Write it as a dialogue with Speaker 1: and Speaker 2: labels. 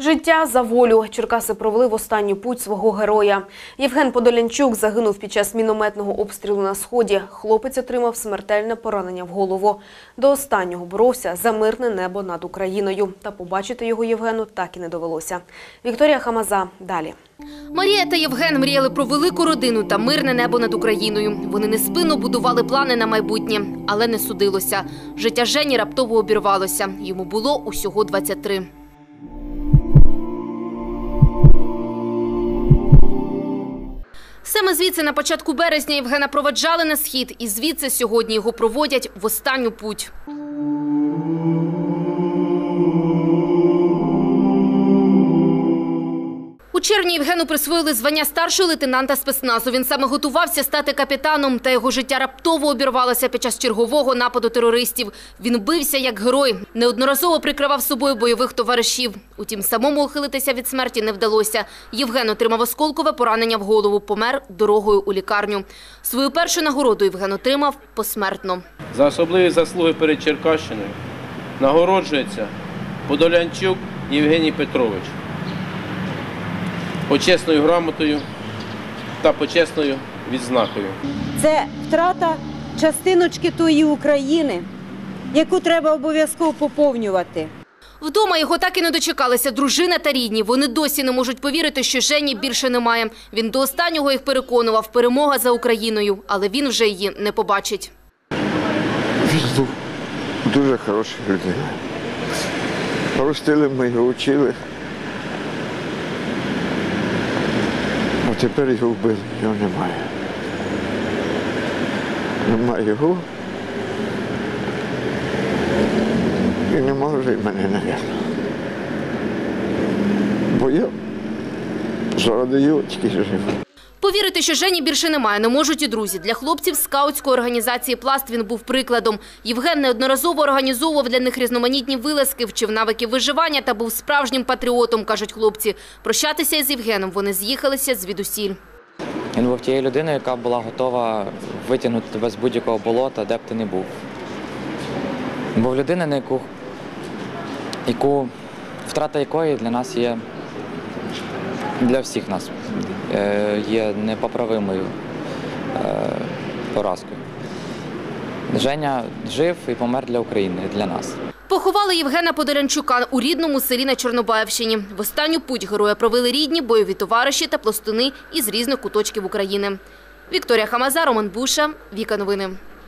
Speaker 1: Життя за волю. Черкаси провели в останню путь свого героя. Євген Подолянчук загинув під час мінометного обстрілу на сході. Хлопець отримав смертельне поранення в голову. До останнього боровся за мирне небо над Україною. Та побачити його Євгену так і не довелося. Вікторія Хамаза далі.
Speaker 2: Марія та Євген мріяли про велику родину та мирне небо над Україною. Вони неспинно будували плани на майбутнє, але не судилося. Життя Жені раптово обірвалося. Йому було усього 23. Саме звідси на початку березня Євгена проведжали на схід, і звідси сьогодні його проводять в останню путь. Червні Євгену присвоїли звання старшого лейтенанта спецназу. Він саме готувався стати капітаном, та його життя раптово обірвалося під час чергового нападу терористів. Він бився як герой, неодноразово прикривав собою бойових товаришів. Утім, самому ухилитися від смерті не вдалося. Євген отримав осколкове поранення в голову, помер дорогою у лікарню. Свою першу нагороду Євген отримав посмертно.
Speaker 3: За особливі заслуги перед Черкащиною нагороджується Подолянчук Євгеній Петрович почесною грамотою та почесною відзнакою.
Speaker 4: Це втрата частиночки тої України, яку треба обов'язково поповнювати.
Speaker 2: Вдома його так і не дочекалися дружина та рідні. Вони досі не можуть повірити, що Жені більше немає. Він до останнього їх переконував – перемога за Україною, але він вже її не побачить.
Speaker 5: Він був дуже хороша людина. Ростили ми його вчили. Тепер його вбили, його немає. Немає його. І нема вже й мене, навіть. Бо я заради його тільки жив.
Speaker 2: Повірити, що Жені більше немає, не можуть і друзі. Для хлопців скаутської організації «Пласт» він був прикладом. Євген неодноразово організовував для них різноманітні вилазки, вчив навиків виживання та був справжнім патріотом, кажуть хлопці. Прощатися із Євгеном вони з'їхалися звідусіль.
Speaker 6: Він був тією людиною, яка була готова витягнути тебе з будь-якого болота, де б ти не був. Він був людина, на яку, яку втрата якої для нас є для всіх нас е, є непоправимою е, поразкою. Женя жив і помер для України, для нас.
Speaker 2: Поховали Євгена Подолянчука у рідному селі на Чорнобаївщині. В останню путь героя провели рідні, бойові товариші та пластуни із різних куточків України. Вікторія Хамаза, Роман Буша, Віка Новини.